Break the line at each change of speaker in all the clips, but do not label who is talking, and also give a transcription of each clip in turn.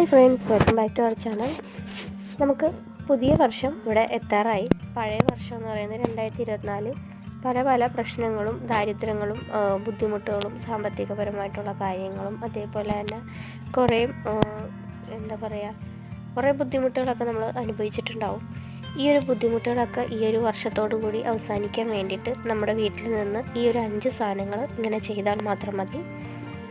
Hi friends welcome back to our channel. നമുക്ക് പുതിയ വർഷം ഇവിടെ എത്താറായി. പഴയ വർഷം എന്ന് പറയുന്നത് രണ്ടായിരത്തി ഇരുപത്തിനാല് പല പല പ്രശ്നങ്ങളും ദാരിദ്ര്യങ്ങളും ബുദ്ധിമുട്ടുകളും സാമ്പത്തികപരമായിട്ടുള്ള കാര്യങ്ങളും അതേപോലെ തന്നെ കുറേ എന്താ പറയുക കുറേ ബുദ്ധിമുട്ടുകളൊക്കെ നമ്മൾ അനുഭവിച്ചിട്ടുണ്ടാവും. ഈ ഒരു ബുദ്ധിമുട്ടുകളൊക്കെ ഈ ഒരു വർഷത്തോടു കൂടി അവസാനിക്കാൻ വേണ്ടിയിട്ട് നമ്മുടെ വീട്ടിൽ നിന്ന് ഈ ഒരു അഞ്ച് സാധനങ്ങൾ ഇങ്ങനെ ചെയ്താൽ മാത്രം മതി.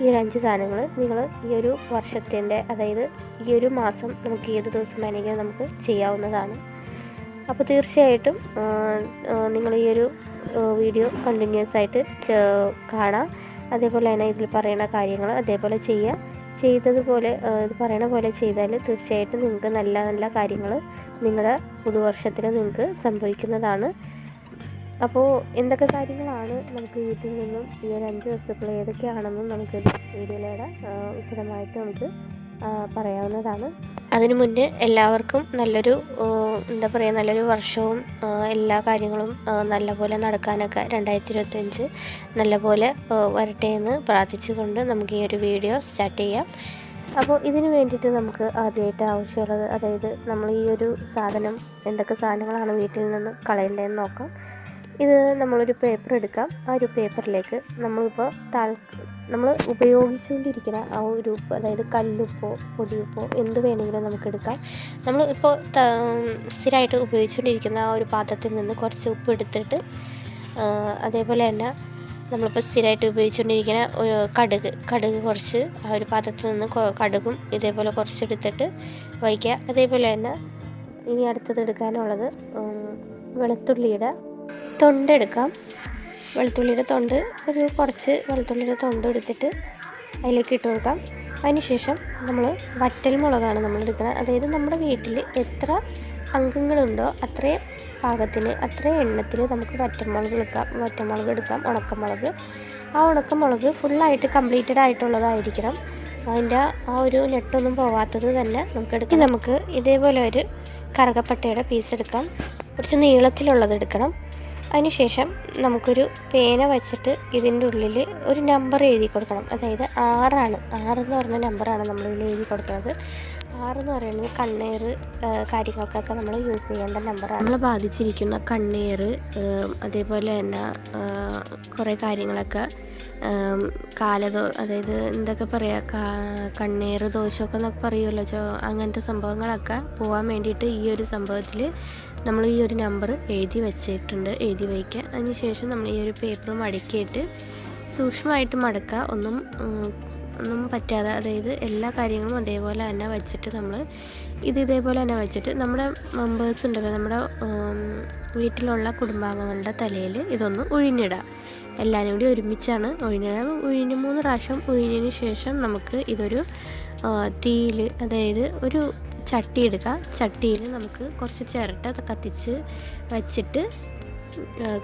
ഈ ഒരു അഞ്ച് സാധനങ്ങൾ നിങ്ങൾ ഈ ഒരു വർഷത്തിന്റെ അതായത് ഈ ഒരു മാസം നമുക്ക് ഏത് ദിവസം വേണമെങ്കിലും നമുക്ക് ചെയ്യാവുന്നതാണ്. അപ്പോൾ തീർച്ചയായിട്ടും നിങ്ങൾ ഈ ഒരു വീഡിയോ കണ്ടിന്യൂസ് ആയിട്ട് കാണാം. അതേപോലെ തന്നെ ഇതിൽ പറയുന്ന കാര്യങ്ങൾ അതേപോലെ ചെയ്യുക ചെയ്തതുപോലെ ഇത് പറയണ പോലെ ചെയ്താൽ തീർച്ചയായിട്ടും നിങ്ങൾക്ക് നല്ല നല്ല കാര്യങ്ങൾ നിങ്ങളുടെ പുതുവർഷത്തിൽ നിങ്ങൾക്ക് സംഭവിക്കുന്നതാണ്. അപ്പോൾ എന്തൊക്കെ കാര്യങ്ങളാണ് നമുക്ക് വീട്ടിൽ നിന്നും ഈ ഒരു അഞ്ച് വസ്തുക്കൾ ഏതൊക്കെയാണെന്നും നമുക്ക് വീഡിയോയിലൂടെ വിശദമായിട്ട് നമുക്ക് പറയാവുന്നതാണ്. അതിനു മുന്നേ എല്ലാവർക്കും നല്ലൊരു എന്താ പറയുക നല്ലൊരു വർഷവും എല്ലാ കാര്യങ്ങളും നല്ലപോലെ നടക്കാനൊക്കെ രണ്ടായിരത്തി ഇരുപത്തഞ്ച് നല്ലപോലെ വരട്ടെ എന്ന് പ്രാർത്ഥിച്ചുകൊണ്ട് നമുക്ക് ഈ ഒരു വീഡിയോ സ്റ്റാർട്ട് ചെയ്യാം. അപ്പോൾ ഇതിന് വേണ്ടിയിട്ട് നമുക്ക് ആദ്യമായിട്ട് ആവശ്യമുള്ളത് അതായത് നമ്മൾ ഈ ഒരു സാധനം എന്തൊക്കെ സാധനങ്ങളാണ് വീട്ടിൽ നിന്ന് കളയേണ്ടതെന്ന് നോക്കാം. ഇത് നമ്മളൊരു പേപ്പർ എടുക്കാം. ആ ഒരു പേപ്പറിലേക്ക് നമ്മളിപ്പോൾ താൽ നമ്മൾ ഉപയോഗിച്ചുകൊണ്ടിരിക്കുന്ന ആ ഒരു ഉപ്പ് അതായത് കല്ലുപ്പോ പൊടിയുപ്പോ എന്ത് വേണമെങ്കിലും നമുക്ക് എടുക്കാം. നമ്മൾ ഇപ്പോൾ സ്ഥിരമായിട്ട് ഉപയോഗിച്ചുകൊണ്ടിരിക്കുന്ന ആ ഒരു പാത്രത്തിൽ നിന്ന് കുറച്ച് ഉപ്പ് എടുത്തിട്ട് അതേപോലെ തന്നെ നമ്മളിപ്പോൾ സ്ഥിരമായിട്ട് ഉപയോഗിച്ചുകൊണ്ടിരിക്കുന്ന കടുക് കടുക് കുറച്ച് ആ ഒരു പാത്രത്തിൽ നിന്ന് കടുകും ഇതേപോലെ കുറച്ചെടുത്തിട്ട് വയ്ക്കുക. അതേപോലെ തന്നെ ഇനി അടുത്തത് എടുക്കാനുള്ളത് വെളുത്തുള്ളിയുടെ തൊണ്ടെടുക്കാം വെളുത്തുള്ളിയുടെ തൊണ്ട് ഒരു കുറച്ച് വെളുത്തുള്ളിയുടെ തൊണ്ട് എടുത്തിട്ട് അതിലേക്ക് ഇട്ട് കൊടുക്കാം. അതിനുശേഷം നമ്മൾ വറ്റൽ മുളകാണ് നമ്മൾ എടുക്കുന്നത്. അതായത് നമ്മുടെ വീട്ടിൽ എത്ര അംഗങ്ങളുണ്ടോ അത്രയും പാകത്തിന് അത്രയും എണ്ണത്തിൽ നമുക്ക് വറ്റൽമുളക് എടുക്കാം. വറ്റൽമുളക് എടുക്കാം ഉണക്കമുളക്. ആ ഉണക്കമുളക് ഫുള്ളായിട്ട് കംപ്ലീറ്റഡ് ആയിട്ടുള്ളതായിരിക്കണം. അതിന്റെ ആ ഒരു നെട്ടൊന്നും പോവാത്തത് തന്നെ നമുക്ക് എടുക്കാം. നമുക്ക് ഇതേപോലെ ഒരു കറുകപ്പട്ടയുടെ പീസ് എടുക്കാം. കുറച്ച് നീളത്തിലുള്ളത് എടുക്കണം. അതിനുശേഷം നമുക്കൊരു പേന വച്ചിട്ട് ഇതിന്റെ ഉള്ളിൽ ഒരു നമ്പർ എഴുതി കൊടുക്കണം. അതായത് ആറാണ്. ആറെന്ന് പറഞ്ഞ നമ്പറാണ് നമ്മളിതിൽ എഴുതി കൊടുക്കുന്നത്. ആറെന്ന് പറയുന്നത് കണ്ണേർ കാര്യങ്ങൾക്കൊക്കെ നമ്മൾ യൂസ് ചെയ്യേണ്ട നമ്പറാണ് നമ്മൾ ബാധിച്ചിരിക്കുന്ന കണ്ണേർ അതേപോലെ തന്നെ കുറേ കാര്യങ്ങളൊക്കെ കാലദോ അതായത് എന്തൊക്കെ പറയുക കാ കണ്ണീർ ദോഷമൊക്കെ എന്നൊക്കെ പറയുമല്ലോ ചോ അങ്ങനത്തെ സംഭവങ്ങളൊക്കെ പോകാൻ വേണ്ടിയിട്ട് ഈ ഒരു സംഭവത്തിൽ നമ്മൾ ഈ ഒരു നമ്പർ എഴുതി വെച്ചിട്ടുണ്ട്. എഴുതി വയ്ക്കുക. അതിന് ശേഷം നമ്മൾ ഈ ഒരു പേപ്പർ മടക്കിയിട്ട് സൂക്ഷ്മമായിട്ട് മടക്കുക. ഒന്നും ഒന്നും പറ്റാതെ അതായത് എല്ലാ കാര്യങ്ങളും അതേപോലെ തന്നെ വെച്ചിട്ട് നമ്മൾ ഇത് ഇതേപോലെ തന്നെ വെച്ചിട്ട് നമ്മുടെ മെമ്പേഴ്സ് ഉണ്ടല്ലോ നമ്മുടെ വീട്ടിലുള്ള കുടുംബാംഗങ്ങളുടെ തലയിൽ ഇതൊന്ന് ഒഴിഞ്ഞിടാം എല്ലാവരും കൂടി ഒരുമിച്ചാണ് ഒഴിഞ്ഞിടാം ഒഴിഞ്ഞ് മൂന്ന് പ്രാവശ്യം ഒഴിഞ്ഞതിന് ശേഷം നമുക്ക് ഇതൊരു തീയിൽ അതായത് ഒരു ചട്ടി എടുക്കുക ചട്ടിയിൽ നമുക്ക് കുറച്ച് ചിരട്ട കത്തിച്ച് വച്ചിട്ട്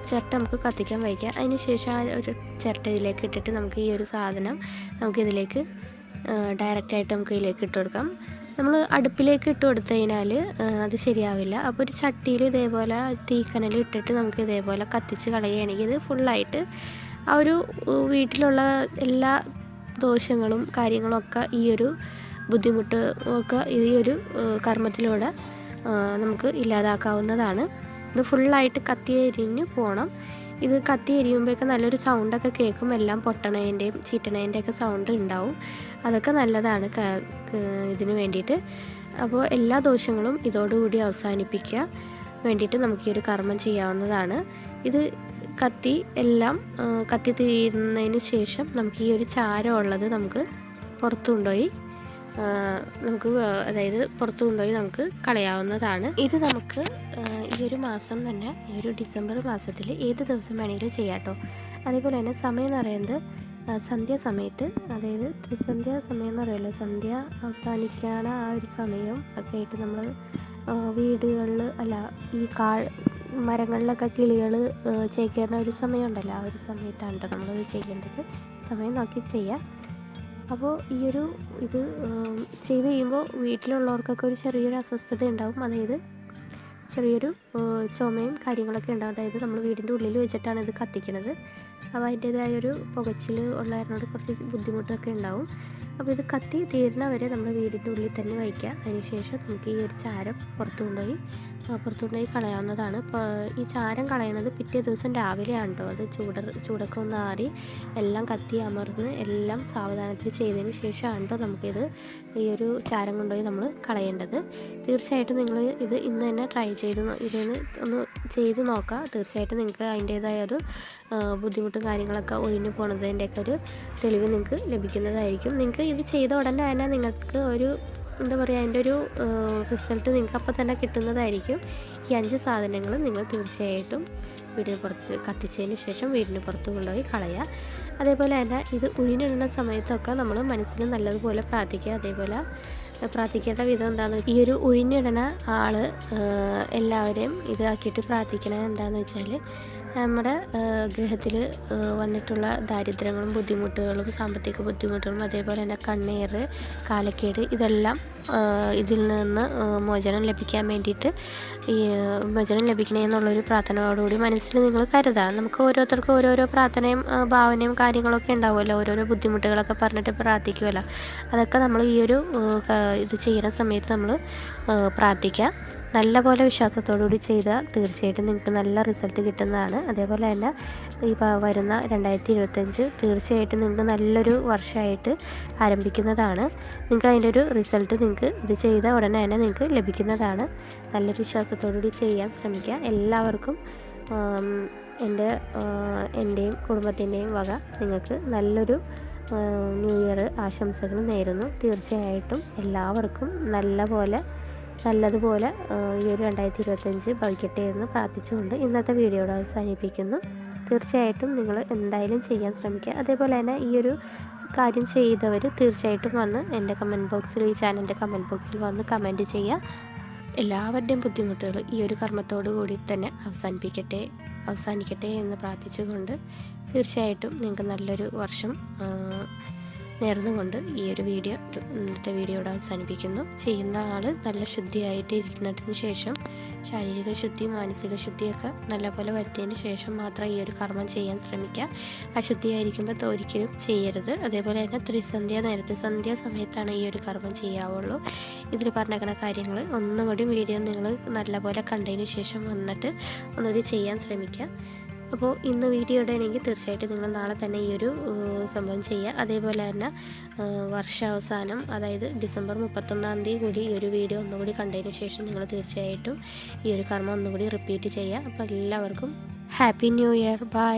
ചിരട്ട നമുക്ക് കത്തിക്കാൻ വയ്ക്കാം. അതിന് ശേഷം ആ ഒരു ചിരട്ട ഇതിലേക്ക് ഇട്ടിട്ട് നമുക്ക് ഈ ഒരു സാധനം നമുക്ക് ഇതിലേക്ക് ഡയറക്റ്റായിട്ട് നമുക്ക് ഇതിലേക്ക് ഇട്ട് കൊടുക്കാം. നമ്മൾ അടുപ്പിലേക്ക് ഇട്ട് കൊടുത്തു കഴിഞ്ഞാൽ അത് ശരിയാവില്ല. അപ്പോൾ ഒരു ചട്ടിയിൽ ഇതേപോലെ തീക്കനൽ ഇട്ടിട്ട് നമുക്ക് ഇതേപോലെ കത്തിച്ച് കളയുകയാണെങ്കിൽ ഇത് ഫുള്ളായിട്ട് ആ ഒരു വീട്ടിലുള്ള എല്ലാ ദോഷങ്ങളും കാര്യങ്ങളും ഒക്കെ ഈ ഒരു ബുദ്ധിമുട്ട് ഒക്കെ ഈ ഒരു കർമ്മത്തിലൂടെ നമുക്ക് ഇല്ലാതാക്കാവുന്നതാണ്. ഇത് ഫുള്ളായിട്ട് കത്തി എരിഞ്ഞ് പോകണം ഇത് കത്തി എരിയുമ്പോഴൊക്കെ നല്ലൊരു സൗണ്ടൊക്കെ കേൾക്കും. എല്ലാം പൊട്ടണേന്റെയും ചീറ്റണേന്റെയൊക്കെ സൗണ്ട് ഉണ്ടാവും അതൊക്കെ നല്ലതാണ് ഇതിന് വേണ്ടിയിട്ട്. അപ്പോൾ എല്ലാ ദോഷങ്ങളും ഇതോടുകൂടി അവസാനിപ്പിക്കുക. വേണ്ടിയിട്ട് നമുക്ക് ഈ ഒരു കർമ്മം ചെയ്യാവുന്നതാണ്. ഇത് കത്തി എല്ലാം കത്തി തീരുന്നതിന് ശേഷം നമുക്ക് ഈ ഒരു ചാരം ഉള്ളത് നമുക്ക് പുറത്തു കൊണ്ടുപോയി നമുക്ക് അതായത് പുറത്തു കൊണ്ടുപോയി നമുക്ക് കളയാവുന്നതാണ്. ഇത് നമുക്ക് ഈ ഒരു മാസം തന്നെ ഈ ഒരു ഡിസംബർ മാസത്തിൽ ഏത് ദിവസം വേണമെങ്കിലും ചെയ്യാം കേട്ടോ അതേപോലെ തന്നെ സമയം എന്ന് പറയുന്നത് സന്ധ്യാസമയത്ത് സന്ധ്യ സമയത്ത് അതായത് ത്രിസന്ധ്യ സമയം എന്ന് പറയുമല്ലോ സന്ധ്യ അവസാനിക്കാണ് ആ ഒരു സമയം ഒക്കെ ആയിട്ട് നമ്മൾ വീടുകളിൽ അല്ല ഈ കാ മരങ്ങളിലൊക്കെ കിളികൾ ചേക്കേറുന്ന ഒരു സമയമുണ്ടല്ലോ ആ ഒരു സമയത്താണ് കേട്ടോ നമ്മളത് ചെയ്യേണ്ടത്. സമയം നോക്കി ചെയ്യാം. അപ്പോൾ ഈ ഒരു ഇത് ചെയ്ത് കഴിയുമ്പോൾ വീട്ടിലുള്ളവർക്കൊക്കെ ഒരു ചെറിയൊരു അസ്വസ്ഥത ഉണ്ടാവും അതായത് ചെറിയൊരു ചുമയും കാര്യങ്ങളൊക്കെ ഉണ്ടാവും അതായത് നമ്മൾ വീടിന്റെ ഉള്ളിൽ വെച്ചിട്ടാണ് ഇത് കത്തിക്കുന്നത്. അപ്പോൾ അതിന്റേതായ ഒരു പുകച്ചിൽ ഉള്ളതിനോട് കുറച്ച് ബുദ്ധിമുട്ടൊക്കെ ഉണ്ടാവും. അപ്പോൾ ഇത് കത്തി തീരുന്നവരെ നമ്മൾ വീടിന്റെ ഉള്ളിൽ തന്നെ വയ്ക്കുക. അതിനുശേഷം നമുക്ക് ഈ ഒരു ചാരം പുറത്തു കൊണ്ടുപോയി പുറത്തു കൊണ്ടുപോയി കളയാവുന്നതാണ്. ഈ ചാരം കളയുന്നത് പിറ്റേ ദിവസം രാവിലെയാണ് കേട്ടോ. അത് ചൂട ചൂടൊക്കെ ഒന്ന് ആറി എല്ലാം കത്തി അമർന്ന് എല്ലാം സാവധാനത്തിൽ ചെയ്തതിന് ശേഷമാണ് കേട്ടോ നമുക്കിത് ഈ ഒരു ചാരം കൊണ്ടുപോയി നമ്മൾ കളയേണ്ടത്. തീർച്ചയായിട്ടും നിങ്ങൾ ഇത് ഇന്ന് തന്നെ ട്രൈ ചെയ്ത് ഇതിന് ഒന്ന് ചെയ്ത് നോക്കുക തീർച്ചയായിട്ടും നിങ്ങൾക്ക് അതിന്റേതായ ഒരു ബുദ്ധിമുട്ടും കാര്യങ്ങളൊക്കെ ഒഴിഞ്ഞു പോണതിന്റെയൊക്കെ ഒരു തെളിവ് നിങ്ങൾക്ക് ലഭിക്കുന്നതായിരിക്കും. നിങ്ങൾക്ക് ഇത് ചെയ്ത ഉടനെ തന്നെ നിങ്ങൾക്ക് ഒരു എന്താ പറയുക അതിന്റെ ഒരു റിസൾട്ട് നിങ്ങൾക്ക് അപ്പോൾ തന്നെ കിട്ടുന്നതായിരിക്കും. ഈ അഞ്ച് സാധനങ്ങൾ നിങ്ങൾ തീർച്ചയായിട്ടും വീടിന് പുറത്ത് കത്തിച്ചതിന് ശേഷം വീടിന് പുറത്ത് കൊണ്ടുപോയി കളയുക. അതേപോലെ തന്നെ ഇത് ഉഴിഞ്ഞിടുന്ന സമയത്തൊക്കെ നമ്മൾ മനസ്സിൽ നല്ലതുപോലെ പ്രാർത്ഥിക്കുക. അതേപോലെ പ്രാർത്ഥിക്കേണ്ട വിധം എന്താണെന്ന് ഈ ഒരു ഉഴിഞ്ഞിടണ ആൾ എല്ലാവരെയും ഇതാക്കിയിട്ട് പ്രാർത്ഥിക്കണത് എന്താണെന്ന് വെച്ചാൽ നമ്മുടെ ഗൃഹത്തിൽ വന്നിട്ടുള്ള ദാരിദ്ര്യങ്ങളും ബുദ്ധിമുട്ടുകളും സാമ്പത്തിക ബുദ്ധിമുട്ടുകളും അതേപോലെ തന്നെ കണ്ണീർ കാലക്കേട് ഇതെല്ലാം ഇതിൽ നിന്ന് മോചനം ലഭിക്കാൻ വേണ്ടിയിട്ട് ഈ മോചനം ലഭിക്കണേ എന്നുള്ളൊരു പ്രാർത്ഥനയോടുകൂടി മനസ്സിൽ നിങ്ങൾ കരുതുക നമുക്ക് ഓരോരുത്തർക്കും ഓരോരോ പ്രാർത്ഥനയും ഭാവനയും കാര്യങ്ങളൊക്കെ ഉണ്ടാവുമല്ലോ. ഓരോരോ ബുദ്ധിമുട്ടുകളൊക്കെ പറഞ്ഞിട്ട് പ്രാർത്ഥിക്കുമല്ലോ അതൊക്കെ നമ്മൾ ഈ ഒരു ഇത് ചെയ്യുന്ന സമയത്ത് നമ്മൾ പ്രാർത്ഥിക്കുക നല്ലപോലെ വിശ്വാസത്തോടുകൂടി ചെയ്താൽ തീർച്ചയായിട്ടും നിങ്ങൾക്ക് നല്ല റിസൾട്ട് കിട്ടുന്നതാണ്. അതേപോലെ തന്നെ ഈ വരുന്ന രണ്ടായിരത്തി ഇരുപത്തഞ്ച് തീർച്ചയായിട്ടും നിങ്ങൾക്ക് നല്ലൊരു വർഷമായിട്ട് ആരംഭിക്കുന്നതാണ്. നിങ്ങൾക്ക് അതിന്റെ ഒരു റിസൾട്ട് നിങ്ങൾക്ക് ഇത് ചെയ്ത ഉടനെ തന്നെ നിങ്ങൾക്ക് ലഭിക്കുന്നതാണ്. നല്ലൊരു വിശ്വാസത്തോടുകൂടി ചെയ്യാൻ ശ്രമിക്കുക. എല്ലാവർക്കും എന്റെ എന്റെയും കുടുംബത്തിന്റെയും വക നിങ്ങൾക്ക് നല്ലൊരു ന്യൂ ഇയർ ആശംസകൾ നേരുന്നു. തീർച്ചയായിട്ടും എല്ലാവർക്കും നല്ല പോലെ നല്ലതുപോലെ ഈ ഒരു രണ്ടായിരത്തി ഇരുപത്തഞ്ച് ഭവിക്കട്ടെ എന്ന് പ്രാർത്ഥിച്ചുകൊണ്ട് ഇന്നത്തെ വീഡിയോയുടെ അവസാനിപ്പിക്കുന്നു. തീർച്ചയായിട്ടും നിങ്ങൾ എന്തായാലും ചെയ്യാൻ ശ്രമിക്കുക. അതേപോലെ തന്നെ ഈ ഒരു കാര്യം ചെയ്തവർ തീർച്ചയായിട്ടും വന്ന് എന്റെ കമന്റ് ബോക്സിൽ ഈ ചാനലിന്റെ കമന്റ് ബോക്സിൽ വന്ന് കമന്റ് ചെയ്യുക. എല്ലാവരുടെയും ബുദ്ധിമുട്ടുകൾ ഈ ഒരു കർമ്മത്തോടു കൂടി തന്നെ അവസാനിപ്പിക്കട്ടെ അവസാനിക്കട്ടെ എന്ന് പ്രാർത്ഥിച്ചുകൊണ്ട് തീർച്ചയായിട്ടും നിങ്ങൾക്ക് നല്ലൊരു വർഷം നേർന്നുകൊണ്ട് ഈ ഒരു വീഡിയോ ഇന്നത്തെ വീഡിയോയുടെ അവസാനിപ്പിക്കുന്നു. ചെയ്യുന്ന ആൾ നല്ല ശുദ്ധിയായിട്ട് ഇരിക്കുന്നതിന് ശേഷം ശാരീരിക ശുദ്ധി മാനസിക ശുദ്ധിയൊക്കെ നല്ലപോലെ വരുത്തിയതിന് ശേഷം മാത്രം ഈ ഒരു കർമ്മം ചെയ്യാൻ ശ്രമിക്കുക. അശുദ്ധിയായിരിക്കുമ്പോൾ ഒരിക്കലും ചെയ്യരുത്. അതേപോലെ തന്നെ ത്രിസന്ധ്യ നേരത്തെ സന്ധ്യ സമയത്താണ് ഈ ഒരു കർമ്മം ചെയ്യാവുള്ളൂ. ഇതിൽ പറഞ്ഞേക്കുന്ന കാര്യങ്ങൾ ഒന്നുകൂടി വീഡിയോ നിങ്ങൾ നല്ലപോലെ കണ്ടതിന് ശേഷം വന്നിട്ട് ഒന്നുകൂടി ചെയ്യാൻ ശ്രമിക്കുക. അപ്പോൾ ഇന്ന് വീഡിയോ ഇടണമെങ്കിൽ തീർച്ചയായിട്ടും നിങ്ങൾ നാളെ തന്നെ ഈ ഒരു സംഭവം ചെയ്യുക. അതേപോലെ തന്നെ വർഷാവസാനം അതായത് ഡിസംബർ മുപ്പത്തൊന്നാം തീയതി കൂടി ഈ ഒരു വീഡിയോ ഒന്നുകൂടി കണ്ടതിന് ശേഷം നിങ്ങൾ തീർച്ചയായിട്ടും ഈ ഒരു കർമ്മം ഒന്നുകൂടി റിപ്പീറ്റ് ചെയ്യുക. അപ്പോൾ എല്ലാവർക്കും ഹാപ്പി ന്യൂ ഇയർ. ബൈ.